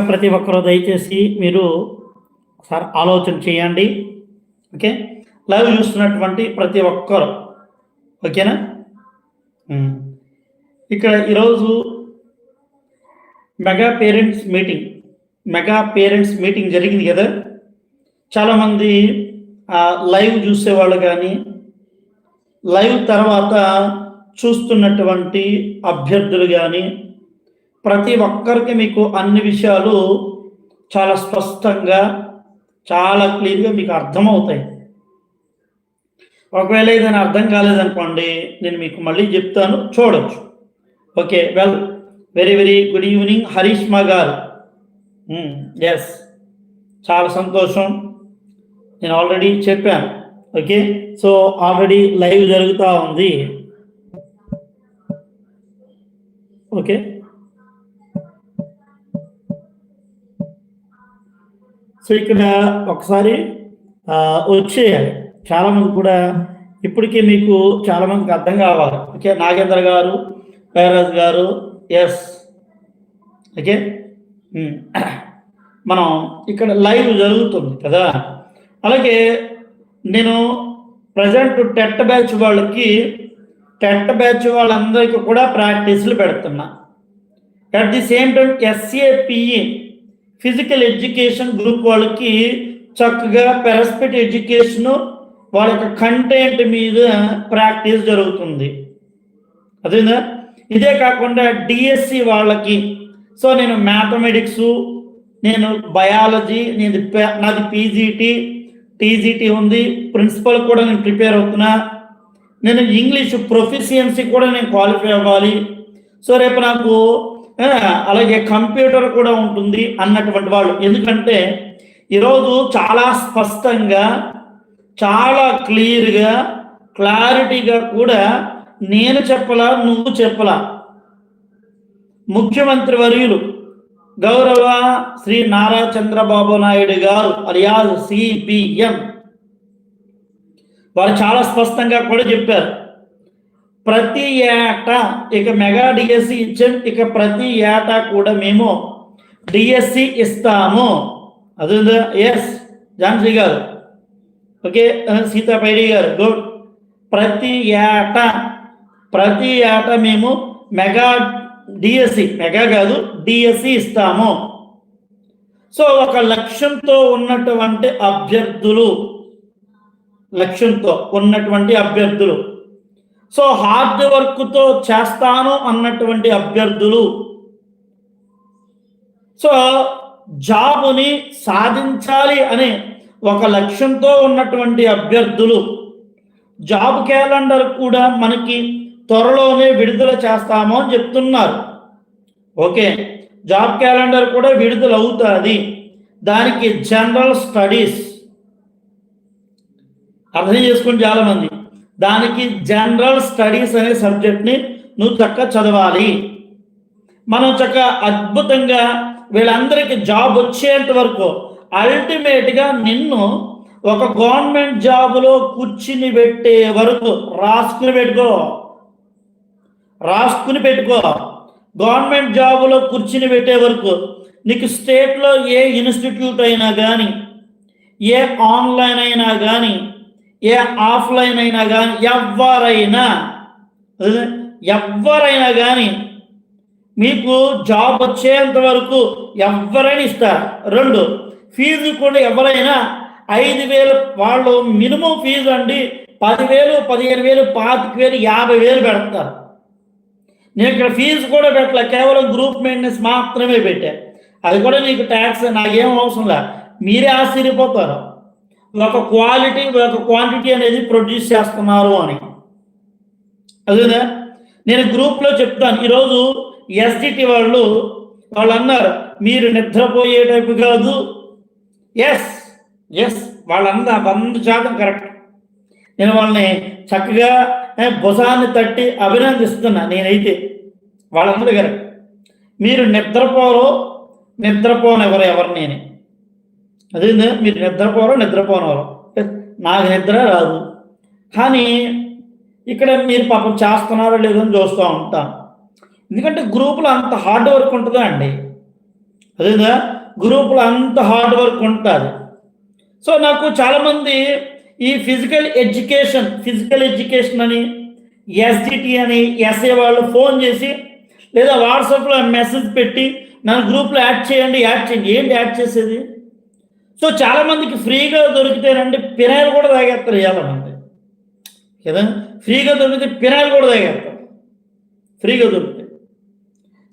ప్రతి ఒక్కరూ దయచేసి మీరు ఒకసారి ఆలోచన చేయండి. ఓకే? లైవ్ చూస్తున్నటువంటి ప్రతి ఒక్కరు. ఓకేనా? ఇక్కడ ఈరోజు mega parents meeting. Mega parents meeting జరిగింది కదా. చాలామంది లైవ్ చూసేవాళ్ళు కానీ లైవ్ తర్వాత చూస్తున్నటువంటి అభ్యర్థులు కానీ ప్రతి ఒక్కరికి మీకు అన్ని విషయాలు చాలా స్పష్టంగా చాలా క్లియర్గా మీకు అర్థమవుతాయి. ఒకవేళ ఏదైనా అర్థం కాలేదనుకోండి నేను మీకు మళ్ళీ చెప్తాను చూడొచ్చు. Okay well. Very very good evening Harish మా గారు. ఎస్ చాలా సంతోషం. నేను ఆల్రెడీ చెప్పాను. ఓకే సో ఆల్రెడీ లైవ్ జరుగుతూ ఉంది. ఓకే. సో ఇక్కడ ఒకసారి వచ్చేయాలి. చాలామంది కూడా ఇప్పటికీ మీకు చాలామందికి అర్థం కావాలి. ఓకే నాగేంద్ర గారు వైరాజ్ గారు ఎస్. ఓకే? మనం ఇక్కడ లైవ్ జరుగుతుంది కదా? అలాగే నేను ప్రజెంట్ టెట్ బ్యాచ్ వాళ్ళకి టెట్ బ్యాచ్ వాళ్ళందరికీ కూడా ప్రాక్టీస్లు పెడుతున్నా. At the same time SAPE physical education group వాళ్ళకి చక్కగా పెరస్పెట్ ఎడ్యుకేషన్ వాళ్ళ యొక్క కంటెంట్ మీద ప్రాక్టీస్ జరుగుతుంది. అదేనా? ఇదే కాకుండా డిఎస్సి వాళ్ళకి. సో నేను మ్యాథమెటిక్స్ నేను బయాలజీ నేను నాది పీజీటీ టీజీటీ ఉంది. ప్రిన్సిపల్ కూడా నేను ప్రిపేర్ అవుతున్నా. నేను ఇంగ్లీష్ ప్రొఫిషియన్సీ కూడా నేను క్వాలిఫై అవ్వాలి. సో రేపు నాకు అలాగే కంప్యూటర్ కూడా ఉంటుంది అన్నటువంటి వాళ్ళు. ఎందుకంటే ఈరోజు చాలా స్పష్టంగా చాలా క్లియర్గా క్లారిటీగా కూడా నేను చెప్పలా నువ్వు చెప్పలా. ముఖ్యమంత్రి వర్యులు గౌరవ శ్రీ నారా చంద్రబాబు నాయుడు గారు అలియాజ్ సిపిఎం వారు చాలా స్పష్టంగా కూడా చెప్పారు. ప్రతి ఏటా ఇక మెగా డిఎస్సి ఇచ్చాం ఇక ప్రతి ఏటా కూడా మేము డిఎస్సి ఇస్తాము. అది ఎస్ జాన్సీ గారు. ఓకే సీతా పైడి గారు. గుడ్ ప్రతి ఏటా ప్రతి ఏటా మేము మెగా డిఎస్సి మెగా కాదు డిఎస్సి ఇస్తాము. సో ఒక లక్ష్యంతో ఉన్నటువంటి అభ్యర్థులు లక్ష్యంతో ఉన్నటువంటి అభ్యర్థులు. సో హార్డ్ వర్క్తో చేస్తాను అన్నటువంటి అభ్యర్థులు. సో జాబుని సాధించాలి అనే ఒక లక్ష్యంతో ఉన్నటువంటి అభ్యర్థులు. జాబ్ క్యాలెండర్ కూడా మనకి త్వరలోనే విడుదల చేస్తాము అని చెప్తున్నారు. ఓకే జాబ్ క్యాలెండర్ కూడా విడుదల అవుతుంది దానికి జనరల్ స్టడీస్. అర్థం చేసుకుని చాలామంది. దానికి జనరల్ స్టడీస్ అనే సబ్జెక్ట్ని నువ్వు చక్కగా చదవాలి. మనం చక్క అద్భుతంగా వీళ్ళందరికీ జాబ్ వచ్చేంత వరకు అల్టిమేట్గా నిన్ను ఒక గవర్నమెంట్ జాబ్లో కూర్చుని పెట్టే వరకు రాసుకుని పెట్టుకో. రాసుకుని పెట్టుకో. గవర్నమెంట్ జాబ్లో కూర్చుని పెట్టే వరకు నీకు స్టేట్లో ఏ ఇన్స్టిట్యూట్ అయినా కానీ ఏ ఆన్లైన్ అయినా కానీ ఏ ఆఫ్లైన్ అయినా కానీ ఎవరైనా ఎవరైనా కానీ మీకు జాబ్ వచ్చేంత వరకు ఎవరైనా ఇస్తారు. రెండు ఫీజు కూడా ఎవరైనా ఐదు వేలు వాళ్ళు మినిమం ఫీజు అండి పదివేలు పదిహేను వేలు పాతిక వేలు యాభై వేలు పెడతారు. నేను ఇక్కడ ఫీజు కూడా పెట్టలే కేవలం గ్రూప్ మెయింటెనెన్స్ మాత్రమే పెట్టా. అది కూడా నీకు ట్యాక్స్ నాకేం అవసరం లే. మీరే ఆశ్చర్యపోతారు. ఒక క్వాలిటీ ఒక క్వాంటిటీ అనేది ప్రొడ్యూస్ చేస్తున్నారు అని. అదేనా? నేను గ్రూప్లో చెప్తాను. ఈరోజు ఎస్డిటి వాళ్ళు వాళ్ళు అన్నారు మీరు నిద్రపోయే టైపు కాదు. ఎస్ ఎస్ వాళ్ళందా వంద శాతం కరెక్ట్ నేను వాళ్ళని చక్కగా భుజాన్ని తట్టి అభినందిస్తున్నా. నేనైతే వాళ్ళందరూ కరెక్ట్ మీరు నిద్రపోరు నిద్రపోనెవరు ఎవరు నేనే. అదే మీరు నిద్రపోరో నిద్రపోనవరు నాకు నిద్ర రాదు. కానీ ఇక్కడ మీరు పాపం చేస్తున్నారో లేదో అని చూస్తూ ఉంటాను ఎందుకంటే గ్రూపులో అంత హార్డ్ వర్క్ ఉంటుందా అండి? అదేదా గ్రూపులో అంత హార్డ్ వర్క్ ఉంటుంది. సో నాకు చాలామంది ఈ ఫిజికల్ ఎడ్యుకేషన్ ఫిజికల్ ఎడ్యుకేషన్ అని ఎస్డిటి అని ఎస్ఏ వాళ్ళు ఫోన్ చేసి లేదా వాట్సాప్లో మెసేజ్ పెట్టి నన్ను గ్రూప్లో యాడ్ చేయండి యాడ్ చేయండి. ఏంటి యాడ్ చేసేది? సో చాలామందికి ఫ్రీగా దొరికితేనండి పినాయిలు కూడా తాగేస్తారు చాలా మంది. కదా? ఫ్రీగా దొరికితే పినాయిలు కూడా తాగేస్తారు. ఫ్రీగా దొరికితే.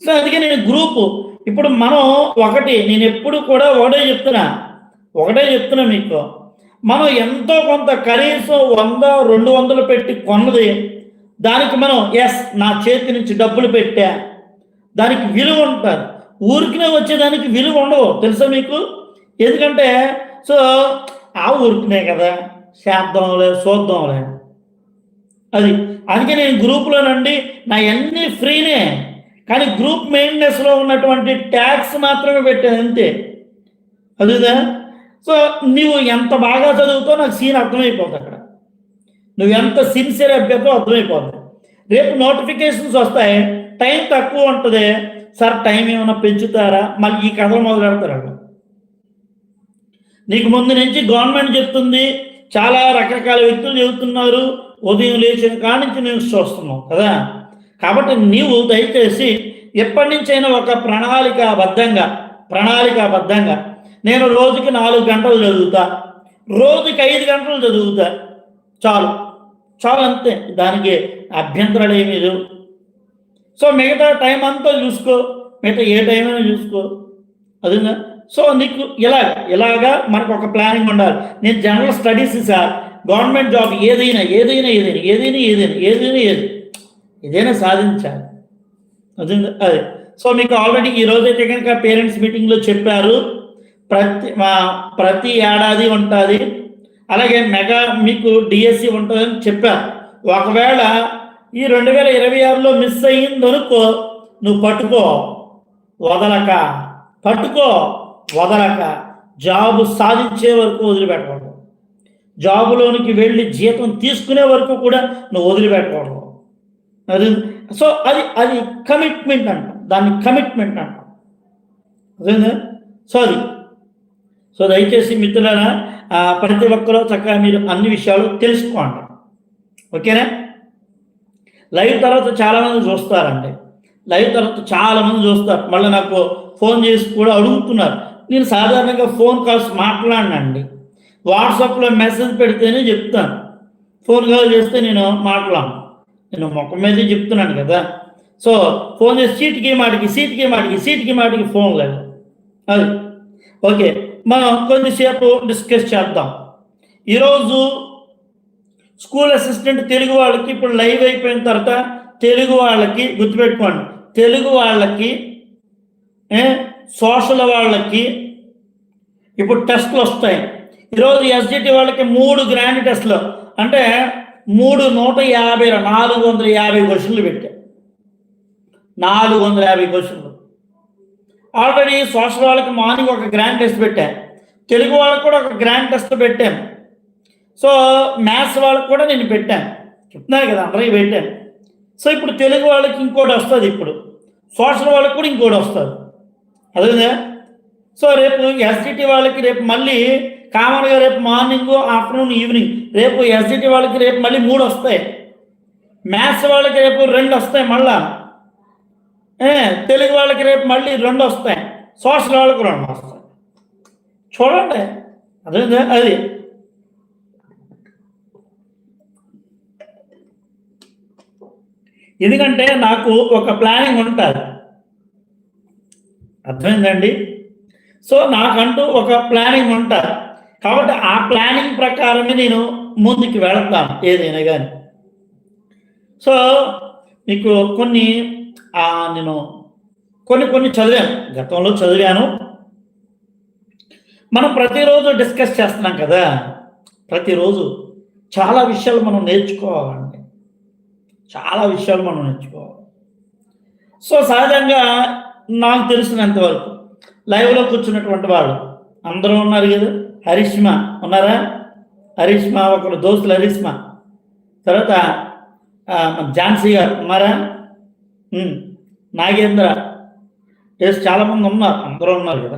సో అందుకే నేను గ్రూపు ఇప్పుడు మనం ఒకటి నేను ఎప్పుడు కూడా ఒకటే చెప్తున్నా ఒకటే చెప్తున్నా మీకు. మనం ఎంతో కొంత కనీసం వంద రెండు వందలు పెట్టి కొన్నది దానికి మనం ఎస్ నా చేతి నుంచి డబ్బులు పెట్టా దానికి విలువ ఉంటుంది. ఊరికినే వచ్చేదానికి విలువ ఉండవు తెలుసా మీకు? ఎందుకంటే సో ఆ ఊరుకునే కదా చేద్దాంలే చూద్దాంలే అది. అందుకే నేను గ్రూప్లోనండి నా అన్నీ ఫ్రీనే. కానీ గ్రూప్ మెయింటెనెన్స్లో ఉన్నటువంటి ట్యాక్స్ మాత్రమే పెట్టాను అంతే. అదిదా సో నువ్వు ఎంత బాగా చదువుతావు నాకు సీన్ అర్థమైపోతుంది అక్కడ. నువ్వు ఎంత సిన్సియర్ అభ్యర్థో అర్థమైపోతుంది రేపు నోటిఫికేషన్స్ వస్తాయి టైం తక్కువ ఉంటుంది. సార్ టైం ఏమైనా పెంచుతారా? మళ్ళీ ఈ కథలు మొదలు పెడతారు అక్కడ నీకు ముందు నుంచి గవర్నమెంట్ చెప్తుంది చాలా రకరకాల వ్యక్తులు చెబుతున్నారు ఉదయం లేచిన కానించి నుంచి న్యూస్ చూస్తున్నాం కదా? కాబట్టి నీవు దయచేసి ఎప్పటి నుంచైనా ఒక ప్రణాళికాబద్ధంగా ప్రణాళికాబద్ధంగా నేను రోజుకి నాలుగు గంటలు చదువుతా రోజుకి ఐదు గంటలు చదువుతా చాలు. చాలు అంతే దానికి అభ్యంతరాలు ఏమీ లేవు. సో మిగతా టైం అంతా చూసుకో మిగతా ఏ టైం అయినా చూసుకో అదేనా? సో నీకు ఇలా ఇలాగా మనకు ఒక ప్లానింగ్ ఉండాలి. నేను general studies sir government job ఏదైనా ఏదైనా ఏదైనా ఏదైనా ఏదైనా ఏదైనా ఏది ఏదైనా సాధించాలి. అదే అదే. సో మీకు ఆల్రెడీ ఈ రోజైతే కనుక పేరెంట్స్ మీటింగ్లో చెప్పారు. ప్రతి మా ప్రతి ఏడాది ఉంటుంది. అలాగే మెగా మీకు డిఎస్సి ఉంటుందని చెప్పారు. ఒకవేళ ఈ రెండు వేల ఇరవై ఆరులో మిస్ అయ్యింది అనుకో నువ్వు పట్టుకో. వదలక. పట్టుకో. వదలక జాబ్ సాధించే వరకు వదిలిపెట్టకూడదు. జాబులోనికి వెళ్ళి జీతం తీసుకునే వరకు కూడా నువ్వు వదిలిపెట్టకూడదు. అది సో అది అది కమిట్మెంట్ అంట. దాన్ని కమిట్మెంట్ అంట. సో అది. సో దయచేసి మిత్రులైనా ప్రతి ఒక్కరూ చక్కగా మీరు అన్ని విషయాలు తెలుసుకోండి. ఓకేనా? లైవ్ తర్వాత చాలామంది చూస్తారండి. లైవ్ తర్వాత చాలామంది చూస్తారు. మళ్ళీ నాకు ఫోన్ చేసి కూడా అడుగుతున్నారు. నేను సాధారణంగా ఫోన్ కాల్స్ మాట్లాడనండి. వాట్సాప్లో మెసేజ్ పెడితేనే చెప్తాను. ఫోన్ కాల్ చేస్తే నేను మాట్లాడను. నేను ముఖం మీదే చెప్తున్నాను కదా. సో ఫోన్ చేసి సీట్కి మాటికి సీట్కి మాటికి సీట్కి మాటికి ఫోన్ లేదు అది. ఓకే. మనం కొద్దిసేపు డిస్కస్ చేద్దాం. ఈరోజు స్కూల్ అసిస్టెంట్ తెలుగు వాళ్ళకి ఇప్పుడు లైవ్ అయిపోయిన తర్వాత తెలుగు వాళ్ళకి గుర్తుపెట్టుకోండి. తెలుగు వాళ్ళకి సోషల్ వాళ్ళకి ఇప్పుడు టెస్ట్లు వస్తాయి. ఈరోజు ఎస్జిటి వాళ్ళకి మూడు గ్రాండ్ టెస్ట్లు. అంటే మూడు నూట యాభై నాలుగు వందల యాభై క్వశ్చన్లు పెట్టా. నాలుగు వందల యాభై క్వశ్చన్లు. ఆల్రెడీ సోషల్ వాళ్ళకి మార్నింగ్ ఒక గ్రాండ్ టెస్ట్ పెట్టాను తెలుగు వాళ్ళకి కూడా ఒక గ్రాండ్ టెస్ట్ పెట్టాను సో మ్యాథ్స్ వాళ్ళకి కూడా నేను పెట్టాను చెప్తున్నాను కదా అందరికీ పెట్టాను సో ఇప్పుడు తెలుగు వాళ్ళకి ఇంకోటి వస్తుంది ఇప్పుడు. సోషల్ వాళ్ళకి కూడా ఇంకోటి వస్తుంది. అదేనా సో రేపు ఎస్డిటి వాళ్ళకి రేపు మళ్ళీ కామన్గా రేపు మార్నింగ్ ఆఫ్టర్నూన్ ఈవినింగ్. రేపు ఎస్డిటి వాళ్ళకి రేపు మళ్ళీ మూడు వస్తాయి. మ్యాథ్స్ వాళ్ళకి రేపు రెండు వస్తాయి మళ్ళా. తెలుగు వాళ్ళకి రేపు మళ్ళీ రెండు వస్తాయి. సోషల్ వాళ్ళకి రెండు వస్తాయి. చూడండి. అదే అది. ఎందుకంటే నాకు ఒక ప్లానింగ్ ఉంటుంది. అర్థమైందండి? సో నాకంటూ ఒక ప్లానింగ్ ఉంటారు కాబట్టి ఆ ప్లానింగ్ ప్రకారమే నేను ముందుకు వెళతాను ఏదైనా కానీ సో మీకు కొన్ని నేను కొన్ని కొన్ని చదివాను. గతంలో చదివాను. మనం ప్రతిరోజు డిస్కస్ చేస్తున్నాం కదా. ప్రతిరోజు చాలా విషయాలు మనం నేర్చుకోవాలండి. చాలా విషయాలు మనం నేర్చుకోవాలి. సో సహజంగా నాకు తెలిసినంత వరకు. లైవ్లో కూర్చున్నటువంటి వాళ్ళు అందరూ ఉన్నారు కదా? హరిష్మ ఉన్నారా? హరిష్మ ఒకరు దోస్తులు హరిష్మ. తర్వాత ఝాన్సీ గారు ఉన్నారా? నాగేంద్ర. ఎస్ చాలామంది ఉన్నారు అందరూ ఉన్నారు కదా?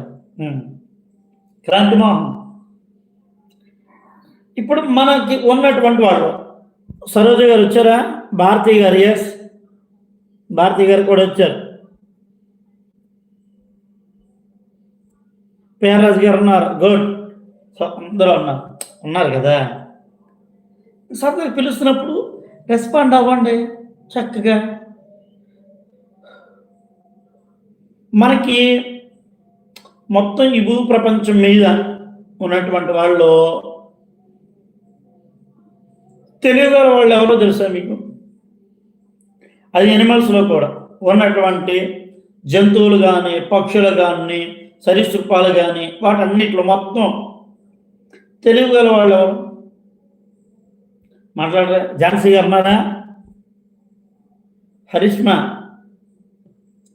క్రాంతి మోహన్. ఇప్పుడు మనకి ఉన్నటువంటి వాళ్ళు సరోజ గారు వచ్చారా? భారతి గారు ఎస్ భారతి గారు కూడా వచ్చారు. పేరరాజు గారు ఉన్నారు. గుడ్. సో అందరూ ఉన్నారు. ఉన్నారు కదా? సరదాగా పిలుస్తున్నప్పుడు రెస్పాండ్ అవ్వండి చక్కగా. మనకి మొత్తం ఈ భూ ప్రపంచం మీద ఉన్నటువంటి వాళ్ళు తెలియగల వాళ్ళు ఎవరో తెలుసా మీకు? అది ఎనిమల్స్లో కూడా ఉన్నటువంటి జంతువులు కానీ పక్షులు కానీ సరీసృపాలు కానీ వాటన్నిటిలో మొత్తం తెలియగల వాళ్ళు మాట్లాడరా? ఝాన్సీ గారు ఉన్నారా హరిష్మ.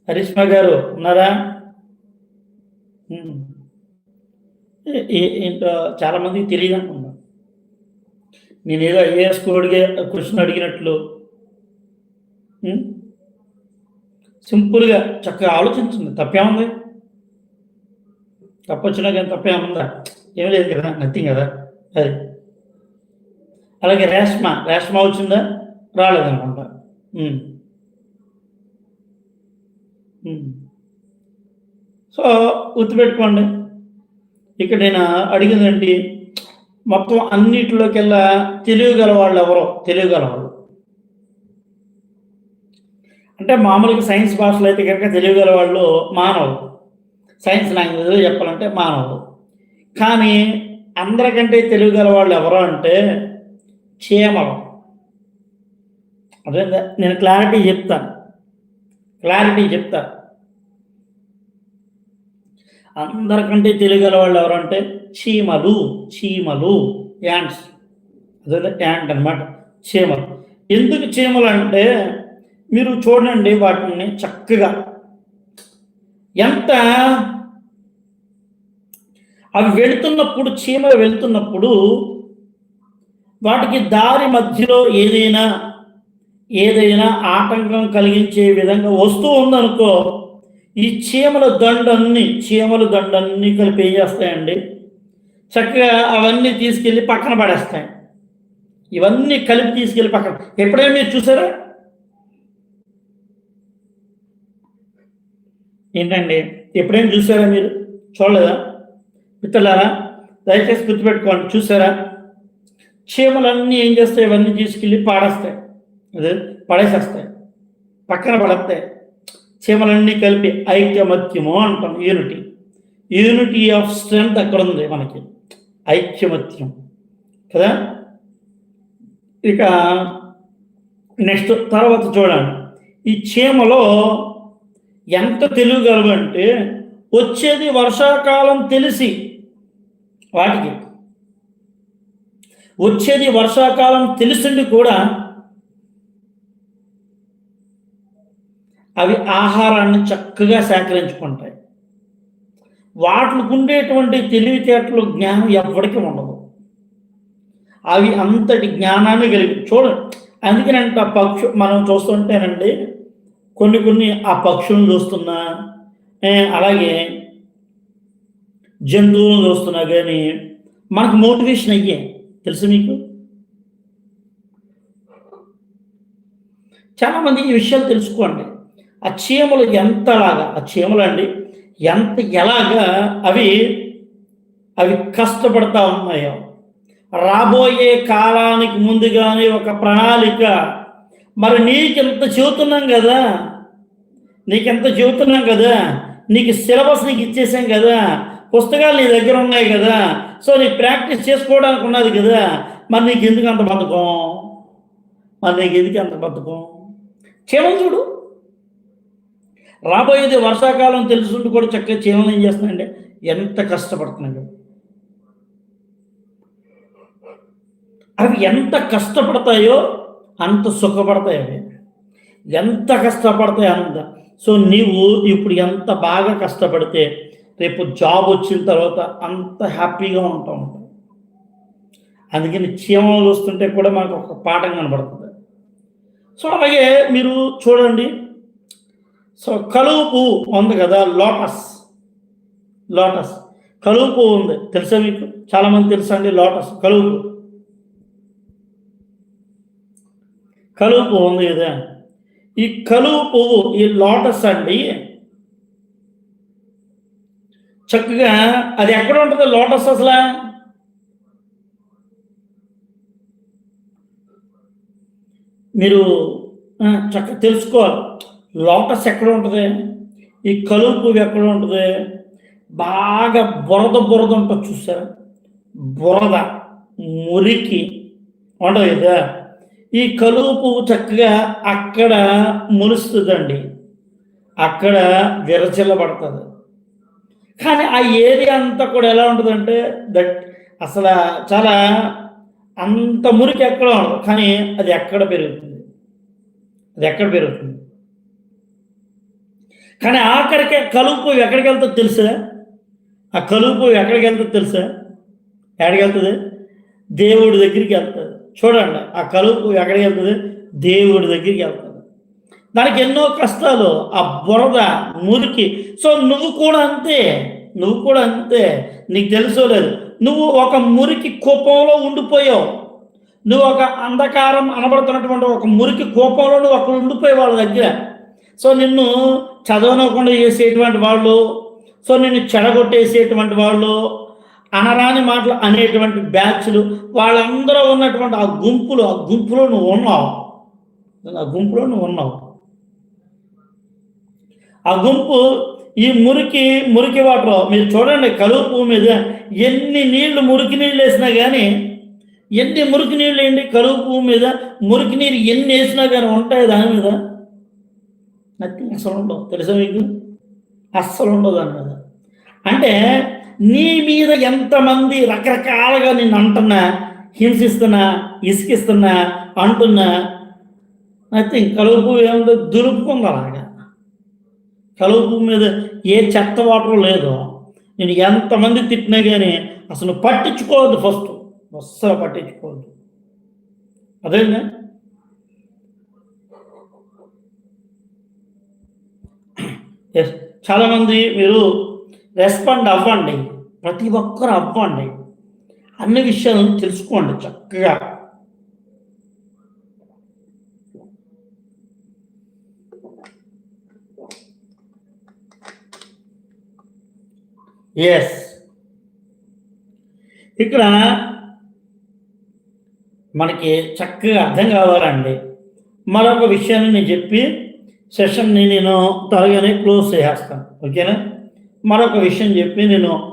హరిష్మ గారు ఉన్నారా? ఏ- ఏంటో చాలామందికి తెలియదు అనుకున్నా నేను ఏదో ఐఏఎస్ అడిగే క్వశ్చన్ అడిగినట్లు. సింపుల్గా చక్కగా ఆలోచించింది. తప్పేముంది? తప్పొచ్చినా కానీ తప్పేముందా ఏం లేదు కదా నథింగ్ కదా. అది అలాగే రేష్మ రేష్మ వచ్చిందా? రాలేదనుకుంటా. సో గుర్తుపెట్టుకోండి. ఇక్కడ నేను అడిగిందండి మొత్తం అన్నిటిలోకెల్లా తెలియగల వాళ్ళు ఎవరో? తెలియగల వాళ్ళు. అంటే మామూలుగా సైన్స్ భాషలో అయితే కనుక తెలియగల వాళ్ళు మానవులు. సైన్స్ లాంగ్వేజ్లో చెప్పాలంటే మానవులు కానీ అందరికంటే తెలియగల వాళ్ళు ఎవరు అంటే చీమలు అదే నేను క్లారిటీ చెప్తాను. క్లారిటీ చెప్తాను. అందరికంటే తెలియగల వాళ్ళు ఎవరంటే చీమలు చీమలు యాంట్స్ అదే యాంట్ అనమాట చీమలు. ఎందుకు చీమలు అంటే మీరు చూడండి వాటిని చక్కగా. ఎంత? అవి వెళుతున్నప్పుడు చీమలు వెళ్తున్నప్పుడు వాటికి దారి మధ్యలో ఏదైనా ఏదైనా ఆటంకం కలిగించే విధంగా వస్తూ ఉందనుకో ఈ చీమల దండన్ని చీమల దండన్ని కలిపి ఏం చేస్తాయండి? చక్కగా అవన్నీ తీసుకెళ్ళి పక్కన పడేస్తాయి. ఇవన్నీ కలిపి తీసుకెళ్ళి పక్కన. ఎప్పుడైనా మీరు చూసారా? ఏంటండి? ఎప్పుడైనా చూసారా మీరు? చూడలేదా? మిత్రులారా దయచేసి గుర్తుపెట్టుకోండి చూసారా? చీమలన్నీ ఏం చేస్తాయి? ఇవన్నీ తీసుకెళ్ళి పాడేస్తాయి. అదే పడేసేస్తాయి. పక్కన పడేస్తాయి. చీమలన్నీ కలిపి ఐక్యమత్యము అంటాం. యూనిటీ. యూనిటీ ఆఫ్ స్ట్రెంగ్త్ అక్కడ ఉంది మనకి. ఐక్యమత్యం. కదా? ఇక నెక్స్ట్ తర్వాత చూడండి. ఈ చీమలో ఎంత తెలియగలవంటే వచ్చేది వర్షాకాలం తెలిసి వాటికి. వచ్చేది వర్షాకాలం తెలిసిండి కూడా అవి ఆహారాన్ని చక్కగా సేకరించుకుంటాయి. వాటికి ఉండేటువంటి తెలివితేటలు జ్ఞానం ఎవరికి ఉండదు. అవి అంతటి జ్ఞానాన్ని కలిగి చూడండి. అందుకేనంట పక్షు మనం చూస్తుంటేనండి కొన్ని కొన్ని ఆ పక్షులను చూస్తున్నా అలాగే జంతువులను చూస్తున్నా కానీ మనకు మోటివేషన్ అయ్యే తెలుసు మీకు? చాలామంది ఈ విషయాలు తెలుసుకోండి. ఆ చీమలు ఎంతలాగా ఆ చీమలు అండి ఎంత ఎలాగా అవి అవి కష్టపడతా ఉన్నాయో. రాబోయే కాలానికి ముందుగానే ఒక ప్రణాళిక. మరి నీకెంత చెబుతున్నాం కదా? నీకెంత చెబుతున్నాం కదా? నీకు సిలబస్ నీకు ఇచ్చేసాం కదా? పుస్తకాలు నీ దగ్గర ఉన్నాయి కదా? సో నీ ప్రాక్టీస్ చేసుకోవడానికి ఉన్నది కదా? మరి నీకు ఎందుకు అంత బతుకం మరి నీకు ఎందుకు అంత బతుకం చీమలు చూడు. రాబోయేది వర్షాకాలం తెలుసుంటూ కూడా చక్కగా చీమలు ఏం చేస్తున్నాయండి ఎంత కష్టపడుతున్నాడు అవి ఎంత కష్టపడతాయో అంత సుఖపడతాయి అవి. ఎంత కష్టపడతాయి అంత సో నీవు ఇప్పుడు ఎంత బాగా కష్టపడితే రేపు జాబ్ వచ్చిన తర్వాత అంత హ్యాపీగా ఉంటా ఉంటాం అందుకని చీమలు చూస్తుంటే కూడా మనకు ఒక పాఠం కనబడుతుంది. సో అలాగే మీరు చూడండి. సో కలువు పువ్వు ఉంది కదా లోటస్. లోటస్. కలువు పువ్వు ఉంది. తెలుసా మీకు? చాలామంది తెలుసా అండి లోటస్? కలువు కలువు పువ్వు ఉంది కదా. ఈ కలువు పువ్వు ఈ లోటస్ అండి. చక్కగా అది ఎక్కడ ఉంటుంది లోటస్ అసలు? మీరు చక్కగా తెలుసుకోవాలి. లోటస్ ఎక్కడ ఉంటుంది? ఈ కలువు పువ్వు ఎక్కడ ఉంటుంది? బాగా బురద బురద ఉంటుంది చూసారా? బురద మురికి ఉండదు కదా ఈ కలువు పువ్వు చక్కగా అక్కడ మొలుస్తుందండి. అక్కడ విరచిల్లబడుతుంది కానీ ఆ ఏరియా అంతా కూడా ఎలా ఉంటుందంటే దట్ అసలు చాలా అంత మురికి ఎక్కడ ఉండదు. కానీ అది ఎక్కడ పెరుగుతుంది? అది ఎక్కడ పెరుగుతుంది? కానీ ఆఖరికి కలుపు ఎక్కడికి వెళ్తుందో తెలుసా? ఆ కలుపు ఎక్కడికి వెళ్తుందో తెలుసా? ఎక్కడికి వెళ్తుంది? దేవుడి దగ్గరికి వెళ్తుంది. చూడండి ఆ కలుపు ఎక్కడికి వెళ్తుంది? దేవుడి దగ్గరికి వెళ్తుంది. దానికి ఎన్నో కష్టాలు. ఆ బురద మురికి. సో నువ్వు కూడా అంతే. నువ్వు కూడా అంతే. నీకు తెలుసో లేదు. నువ్వు ఒక మురికి కోపంలో ఉండిపోయావు. నువ్వు ఒక అంధకారం అనబడుతున్నటువంటి ఒక మురికి కోపంలో నువ్వు అక్కడ ఉండిపోయే వాళ్ళ దగ్గర. సో నిన్ను చదవనకుండా చేసేటువంటి వాళ్ళు సో నిన్ను చెడగొట్టేసేటువంటి వాళ్ళు అనరాని మాటలు అనేటువంటి బ్యాచ్లు వాళ్ళందరూ ఉన్నటువంటి ఆ గుంపులు ఆ గుంపులో నువ్వు ఉన్నావు. ఆ గుంపులో నువ్వు ఉన్నావు. ఆ గుంపు ఈ మురికి మురికి వాటర్ మీరు చూడండి కలువు పువ్వు మీద ఎన్ని నీళ్ళు మురికి నీళ్ళు వేసినా కానీ ఎన్ని మురికి నీళ్ళు వేయండి కలువు పువ్వు మీద మురికి నీరు ఎన్ని వేసినా కానీ ఉంటాయి దాని మీద? నథింగ్ అసలు ఉండవు. తెలుసా మీకు? అస్సలు ఉండదు దాని మీద. అంటే నీ మీద ఎంతమంది రకరకాలుగా నిన్ను అంటున్నా హింసిస్తున్నా ఇసుకిస్తున్నా అంటున్నా అయితే కలుపు ఏముందో దులుపుకుంది అలాగా. కలుపు మీద ఏ చెత్త వాటర్ లేదో నేను ఎంతమంది తిట్టినా కానీ అసలు పట్టించుకోవద్దు ఫస్ట్ అస్సలు పట్టించుకోవద్దు. అదేనా ఎస్ చాలామంది మీరు రెస్పాండ్ అవ్వండి. ప్రతి ఒక్కరు అవ్వండి. అన్ని విషయాలను తెలుసుకోండి చక్కగా. ఎస్ ఇక్కడ మనకి చక్కగా అర్థం కావాలండి. మరొక విషయాన్ని నేను చెప్పి సెషన్ని నేను త్వరగానే క్లోజ్ చేసేస్తాను. ఓకేనా మరొక విషయం చెప్పి నేను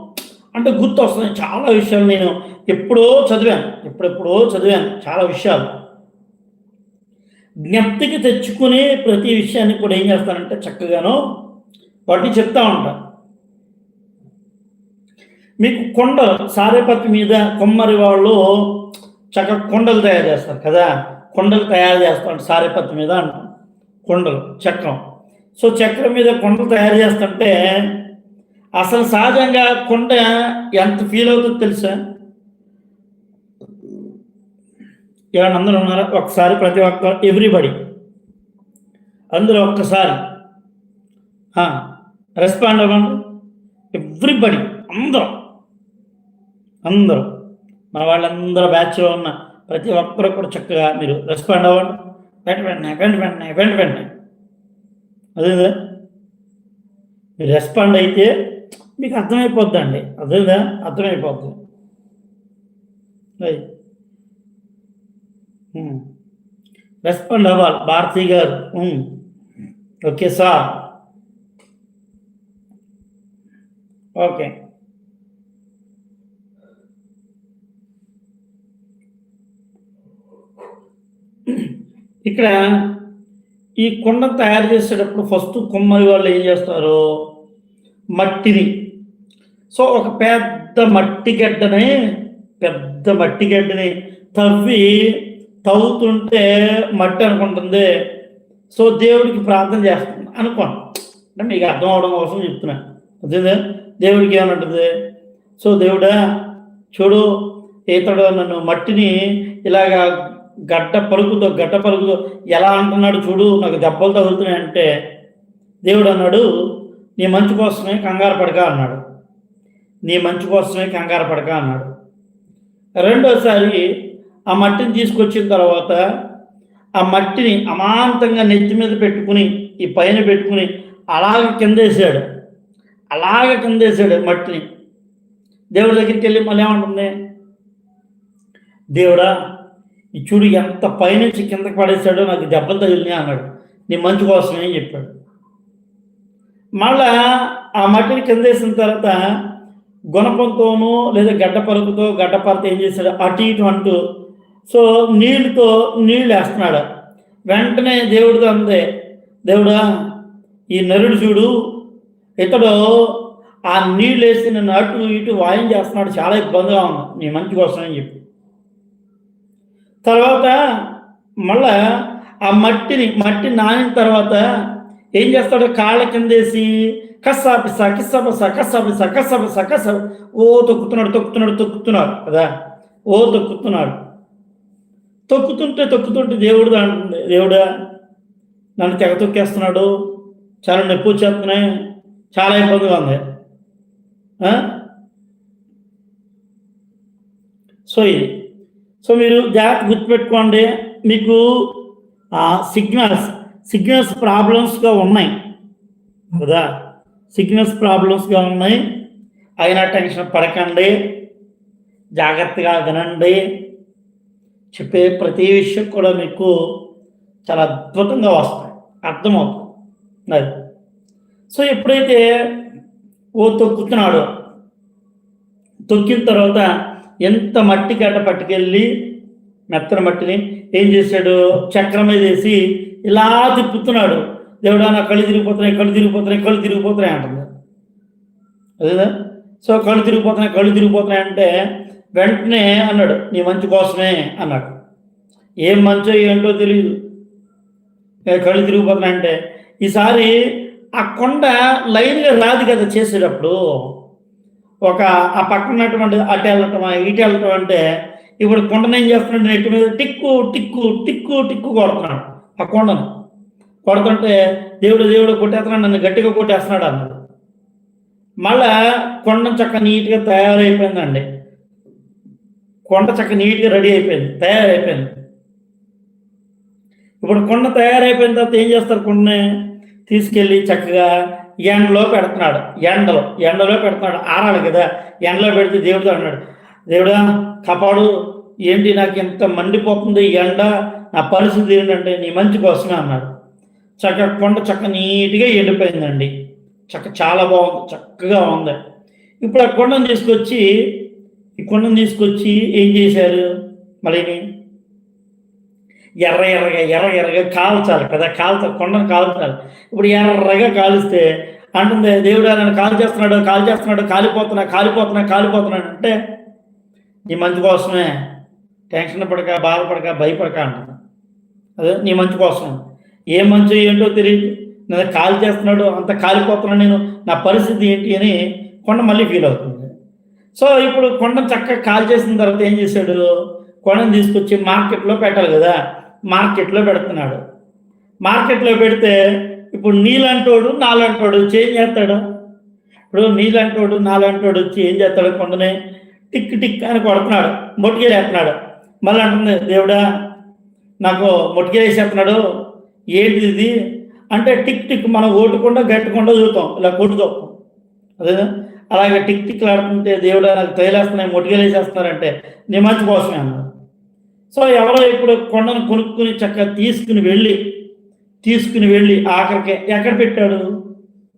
అంటే గుర్తు వస్తుంది చాలా విషయాలు నేను ఎప్పుడో చదివాను. ఎప్పుడెప్పుడో చదివాను. చాలా విషయాలు. జ్ఞప్తికి తెచ్చుకునే ప్రతి విషయాన్ని కూడా ఏం చేస్తానంటే చక్కగాను వాటిని చెప్తా ఉంటాను మీకు కొండ సారేపతి మీద కొమ్మరి వాళ్ళు చక్కగా కొండలు తయారు చేస్తారు కదా? కొండలు తయారు చేస్తాం సారేపతి మీద అంటాం. కొండలు చక్రం. సో చక్రం మీద కొండలు తయారు చేస్తుంటే అసలు సహజంగా కుండ ఎంత ఫీల్ అవుతుందో తెలుసా? ఎవరైనా అందరూ ఉన్నారా? ఒకసారి ప్రతి ఒక్క ఎవ్రీబడి అందరూ ఒక్కసారి. రెస్పాండ్ అవ్వండి. ఎవ్రీబడి అందరూ. అందరూ. మన వాళ్ళందరూ బ్యాచ్లో ఉన్న ప్రతి ఒక్కరు కూడా చక్కగా మీరు రెస్పాండ్ అవ్వండి. వెంట వెంటనే వెంట వెంటనే వెంట వెంటనే. అదే మీరు రెస్పాండ్ అయితే మీకు అర్థమైపోద్దండి. అదేదా అర్థమైపోద్ది. రెస్పాండ్ అవ్వాలి. భారతి గారు. Okay sir. ఓకే. ఇక్కడ ఈ కుండ తయారు చేసేటప్పుడు ఫస్ట్ కుమ్మరి వాళ్ళు ఏం చేస్తారు? మట్టిని సో ఒక పెద్ద మట్టి గడ్డని పెద్ద మట్టి గడ్డని తవ్వి తవ్వుతుంటే మట్టి అనుకుంటుంది. సో దేవుడికి ప్రార్థన చేస్తుంది అనుకోండి అంటే మీకు అర్థం అవడం కోసం చెప్తున్నా. అదే దేవుడికి ఏమంటుంది? సో దేవుడా చూడు ఇతడు నన్ను మట్టిని ఇలాగా గడ్డ పలుకుతో గడ్డ పలుకుతో ఎలా అంటున్నాడు చూడు నాకు దెబ్బలు తగులుతున్నాయి అంటే దేవుడు అన్నాడు నీ మంచి కోసమే కంగారు పడక అన్నాడు. నీ మంచి కోసమే కంగారు పడక అన్నాడు. రెండోసారి ఆ మట్టిని తీసుకొచ్చిన తర్వాత ఆ మట్టిని అమాంతంగా నెత్తి మీద పెట్టుకుని ఈ పైన పెట్టుకుని అలాగ కిందేసాడు అలాగ కిందేశాడు మట్టిని. దేవుడి దగ్గరికి వెళ్ళి మళ్ళీ ఏమంటుంది? దేవుడా ఈ చూడు ఎంత పైనుంచి కిందకి పడేశాడో నాకు దెబ్బలు తగిలినాయి అన్నాడు. నీ మంచి కోసమే చెప్పాడు. మళ్ళా ఆ మట్టిని కింద వేసిన తర్వాత గుణపంతోనో లేదా గడ్డ పరుపుతో గడ్డ పరత ఏం చేశాడు? అటు ఇటు అంటూ. సో నీళ్ళతో నీళ్ళు వేస్తున్నాడు. వెంటనే దేవుడితో అందే దేవుడా ఈ నరుడు చూడు ఇతడు ఆ నీళ్ళు వేసి నన్ను అటు ఇటు వాయం చేస్తున్నాడు. చాలా ఇబ్బందిగా ఉంది. నీ మంచి కోసం అని చెప్పి. తర్వాత మళ్ళా ఆ మట్టిని మట్టి నానిన తర్వాత ఏం చేస్తాడు? కాళ్ళ కిందేసి కస్సాపిస కిస్సాపిసా కస్సాపిసా కస్సాపిసా కస్స ఓ తొక్కుతున్నాడు తొక్కుతున్నాడు తొక్కుతున్నాడు కదా? ఓ తొక్కుతున్నాడు. తొక్కుతుంటే తొక్కుతుంటే దేవుడు అంటుంది దేవుడా నన్ను తెగ తొక్కేస్తున్నాడు. చాలా నొప్పి వచ్చేస్తున్నాయి. చాలా ఇబ్బందిగా ఉంది. సో ఇది సో మీరు జాగ్రత్త గుర్తుపెట్టుకోండి. మీకు సిగ్నల్స్ సిగ్నల్స్ ప్రాబ్లమ్స్గా ఉన్నాయి. కదా? సిగ్నల్స్ ప్రాబ్లమ్స్గా ఉన్నాయి. అయినా టెన్షన్ పడకండి. జాగ్రత్తగా వినండి. చెప్పే ప్రతి విషయం కూడా మీకు చాలా అద్భుతంగా వస్తాయి. అర్థమవుతుంది. అది. సో ఎప్పుడైతే ఓ తొక్కుతున్నాడో తొక్కిన తర్వాత ఎంత మట్టి గడ్డ పట్టుకెళ్ళి మెత్తన మట్టిని ఏం చేశాడు? చక్రం మీద వేసి ఇలా తిప్పుతున్నాడు. దేవుడా నా కళ్ళు తిరిగిపోతున్నాయి కళ్ళు తిరిగిపోతున్నాయి కళ్ళు తిరిగిపోతున్నాయి అంటుంది. అదేదా? సో కళ్ళు తిరిగిపోతున్నాయి కళ్ళు తిరిగిపోతున్నాయి అంటే వెంటనే అన్నాడు నీ మంచి కోసమే అన్నాడు. ఏం మంచో ఏంటో తెలియదు కళ్ళు తిరిగిపోతున్నాయి అంటే ఈసారి ఆ కొండ లైన్గా రాదు కదా చేసేటప్పుడు. ఒక ఆ పక్కన ఉన్నటువంటి అటు వెళ్ళటం ఇటు వెళ్ళటం అంటే ఇప్పుడు కొండనేం ఏం చేస్తున్నాడు నెట్టి మీద టిక్కు టిక్కు టిక్కు టిక్కు కొడుతున్నాడు. ఆ కొండను. కొడుతుంటే దేవుడు దేవుడు కొట్టేస్తున్నాడు నన్ను గట్టిగా కొట్టేస్తున్నాడు అన్నాడు. మళ్ళా కొండ చక్క నీట్గా తయారైపోయిందండి. కొండ చక్క నీట్గా రెడీ అయిపోయింది తయారైపోయింది. ఇప్పుడు కొండ తయారైపోయిన తర్వాత ఏం చేస్తారు కొండని? తీసుకెళ్ళి చక్కగా ఎండలో పెడుతున్నాడు ఎండలో ఎండలో పెడుతున్నాడు ఆరాలి కదా. ఎండలో పెడితే దేవుడితో అన్నాడు దేవుడా కపాడు ఏంటి నాకు ఎంత మండిపోతుంది ఎండ? నా పరిస్థితి ఏంటంటే నీ మంచి కోసమే అన్నాడు. చక్క కొండ చక్క నీట్గా ఎండిపోయిందండి. చక్క చాలా బాగుంది చక్కగా ఉంది. ఇప్పుడు ఆ కొండను తీసుకొచ్చి ఈ కొండను తీసుకొచ్చి ఏం చేశారు? మళ్ళీ ఎర్ర ఎర్రగా ఎర్ర ఎర్రగా కాల్చాలి కదా కాల్చాలి కొండను కాల్చాలి. ఇప్పుడు ఎర్రగా కాలిస్తే అంటుంది దేవుడు నన్ను కాల్ చేస్తున్నాడు కాల్ చేస్తున్నాడు కాలిపోతున్నా కాలిపోతున్నా కాలిపోతున్నాడు అంటే నీ మంచి కోసమే టెన్షన్ పడక బాధపడక భయపడక అంటుంది. అదే నీ మంచి కోసం. ఏ మంచి ఏంటో తెలియదు. నేను కాల్ చేస్తున్నాడు అంత కాలిపోతున్నాడు నేను నా పరిస్థితి ఏంటి అని కొండ మళ్ళీ ఫీల్ అవుతుంది. సో ఇప్పుడు కొండను చక్కగా కాల్ చేసిన తర్వాత ఏం చేశాడు? కొండను తీసుకొచ్చి మార్కెట్లో పెట్టాలి కదా. మార్కెట్లో పెడుతున్నాడు. మార్కెట్లో పెడితే ఇప్పుడు నీలంటోడు నాలంటోడు వచ్చి ఏం చేస్తాడు? ఇప్పుడు నీలంటోడు నాలంటోడు వచ్చి ఏం చేస్తాడు కొండనే టిక్ టిక్ అని కొడుతున్నాడు. మొట్టికేలేస్తున్నాడు మళ్ళీ అంటుంది దేవుడా నాకు మొట్టికేసేస్తున్నాడు ఏంటి ఇది అంటే టిక్ టిక్ మనం ఓటుకుండా గట్టకుండా చూద్దాం. ఇలా కొట్టుదాం అదే అలాగే టిక్ టిక్ ఆడుతుంటే దేవుడు నాకు తైలేస్తున్నాయి మొట్టికేలేసేస్తున్నారంటే నీ మంచి కోసమే అన్నాడు. సో ఎవరో ఇప్పుడు కొండను కొనుక్కుని చక్కగా తీసుకుని వెళ్ళి తీసుకుని వెళ్ళి ఆఖరికి ఎక్కడ పెట్టాడు?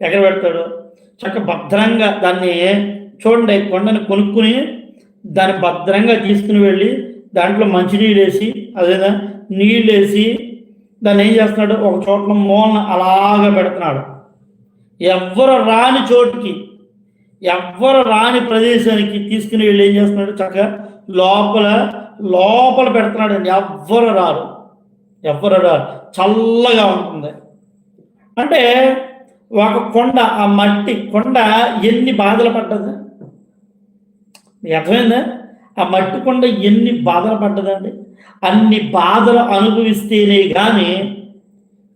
ఎక్కడ పెడతాడు? చక్క భద్రంగా దాన్ని చూడండి కొండను కొనుక్కుని దాన్ని భద్రంగా తీసుకుని వెళ్ళి దాంట్లో మంచినీళ్ళు వేసి అదేదా నీళ్ళు వేసి దాన్ని ఏం చేస్తున్నాడు? ఒక చోట మూలన అలాగ పెడుతున్నాడు. ఎవ్వరు రాని చోటుకి ఎవ్వరు రాని ప్రదేశానికి తీసుకుని వెళ్ళి ఏం చేస్తున్నాడు? చక్కగా లోపల లోపల పెడుతున్నాడు. అండి ఎవ్వరు రారు. ఎవ్వరు రారు. చల్లగా ఉంటుంది. అంటే ఒక కొండ ఆ మట్టి కొండ ఎన్ని బాధలు పడ్డది? అర్థమైందా? ఆ మట్టి కొండ ఎన్ని బాధలు పడ్డదండి? అన్ని బాధలు అనుభవిస్తేనే కానీ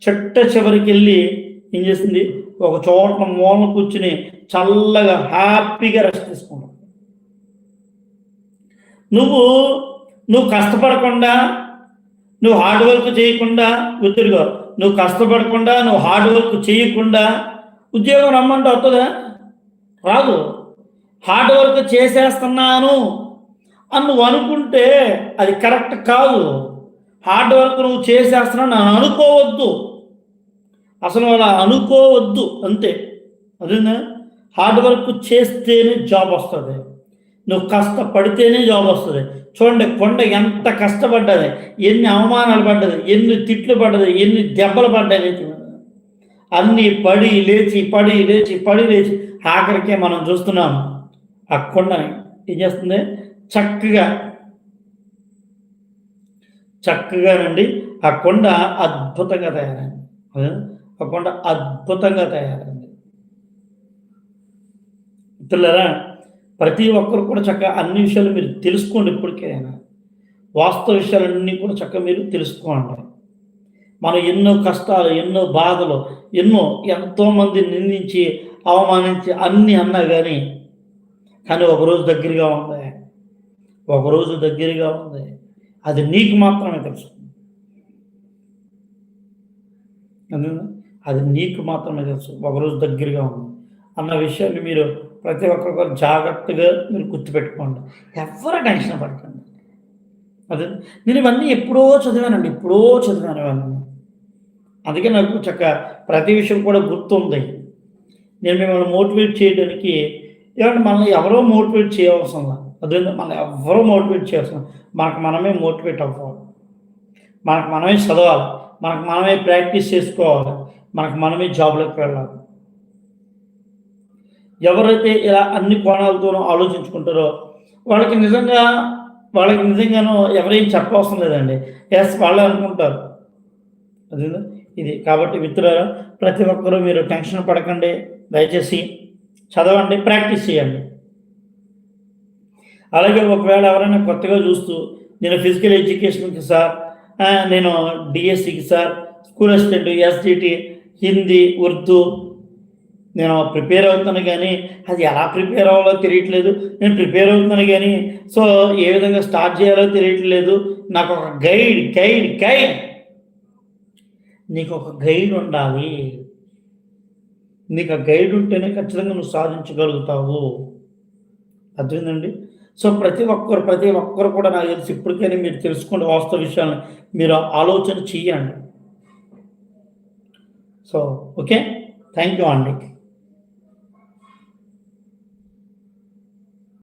చెట్ట చివరికి వెళ్ళి ఏం చేస్తుంది? ఒక చోట మూలన కూర్చుని చల్లగా హ్యాపీగా రెస్ట్ తీసుకుంటాం. నువ్వు నువ్వు కష్టపడకుండా నువ్వు హార్డ్ వర్క్ చేయకుండా గుర్తుగా నువ్వు కష్టపడకుండా నువ్వు హార్డ్ వర్క్ చేయకుండా ఉద్యోగం రమ్మంటే వస్తుందా రాదు. హార్డ్ వర్క్ చేసేస్తున్నాను. అని నువ్వు అనుకుంటే అది కరెక్ట్ కాదు. హార్డ్ వర్క్ నువ్వు చేసేస్తున్నావు నన్ను అనుకోవద్దు. అసలు అలా అనుకోవద్దు అంతే. అదేనా? హార్డ్ వర్క్ చేస్తేనే జాబ్ వస్తుంది. నువ్వు కష్టపడితేనే జాబ్ వస్తుంది. చూడండి కొండ ఎంత కష్టపడ్డది ఎన్ని అవమానాలు పడ్డది ఎన్ని తిట్లు పడ్డది ఎన్ని దెబ్బలు పడ్డాయి అన్నీ పడి లేచి పడి లేచి పడి లేచి ఆఖరికే మనం చూస్తున్నాం ఆ కొండని ఏం చేస్తుంది? చక్కగా. చక్కగానండి. ఆ కొండ అద్భుతంగా తయారైంది. ఆ కొండ అద్భుతంగా తయారైంది. పిల్లరా ప్రతి ఒక్కరు కూడా చక్కగా అన్ని విషయాలు మీరు తెలుసుకోండి ఇప్పటికైనా వాస్తవ విషయాలన్నీ కూడా చక్కగా మీరు తెలుసుకోండి. మనం ఎన్నో కష్టాలు ఎన్నో బాధలు ఎన్నో ఎంతోమంది నిందించి అవమానించి అన్నీ అన్నా కానీ కానీ ఒకరోజు దగ్గరగా ఉంది ఒకరోజు దగ్గరగా ఉంది. అది నీకు మాత్రమే తెలుసు. అది నీకు మాత్రమే తెలుసు. ఒకరోజు దగ్గరగా ఉంది. అన్న విషయాన్ని మీరు ప్రతి ఒక్కరు జాగ్రత్తగా మీరు గుర్తుపెట్టుకోండి. ఎవరు టెన్షన్ పడకండి. అదే నేను ఇవన్నీ ఎప్పుడో చదివానండి. ఎప్పుడో చదివాను ఇవన్నీ. అందుకే నాకు చక్క ప్రతి విషయం కూడా గుర్తుంది. నేను మిమ్మల్ని మోటివేట్ చేయడానికి ఏమంటే మనల్ని ఎవరో మోటివేట్ చేయవలసిన అదే మనం ఎవరో మోటివేట్ చేస్తాం. మనకు మనమే మోటివేట్ అవ్వాలి. మనకు మనమే చదవాలి. మనకు మనమే ప్రాక్టీస్ చేసుకోవాలి. మనకు మనమే జాబ్లోకి వెళ్ళాలి. ఎవరైతే ఇలా అన్ని కోణాలతోనూ ఆలోచించుకుంటారో వాళ్ళకి నిజంగా వాళ్ళకి నిజంగానూ ఎవరేం చెప్పవసరం లేదండి. ఎస్ వాళ్ళే అనుకుంటారు. అది ఇది కాబట్టి మిత్రులారా ప్రతి ఒక్కరూ మీరు టెన్షన్ పడకండి. దయచేసి చదవండి ప్రాక్టీస్ చేయండి. అలాగే ఒకవేళ ఎవరైనా కొత్తగా చూస్తూ నేను ఫిజికల్ ఎడ్యుకేషన్కి సార్ నేను డిఎస్సికి sir school assistant STT Hindi Urdu నేను ప్రిపేర్ అవుతాను కానీ అది ఎలా ప్రిపేర్ అవ్వాలో తెలియట్లేదు. నేను ప్రిపేర్ అవుతున్నాను కానీ సో ఏ విధంగా స్టార్ట్ చేయాలో తెలియట్లేదు. నాకు ఒక గైడ్ గైడ్ గైడ్ నీకు ఒక గైడ్ ఉండాలి. నీకు ఆ గైడ్ ఉంటేనే ఖచ్చితంగా నువ్వు సాధించగలుగుతావు. అర్థమైందండి? సో ప్రతి ఒక్కరు ప్రతి ఒక్కరు కూడా నాకు తెలిసి ఇప్పటికైనా మీరు తెలుసుకుంటే వాస్తవ విషయాలను మీరు ఆలోచన చెయ్యండి సో ఓకే? థ్యాంక్ యూ అండి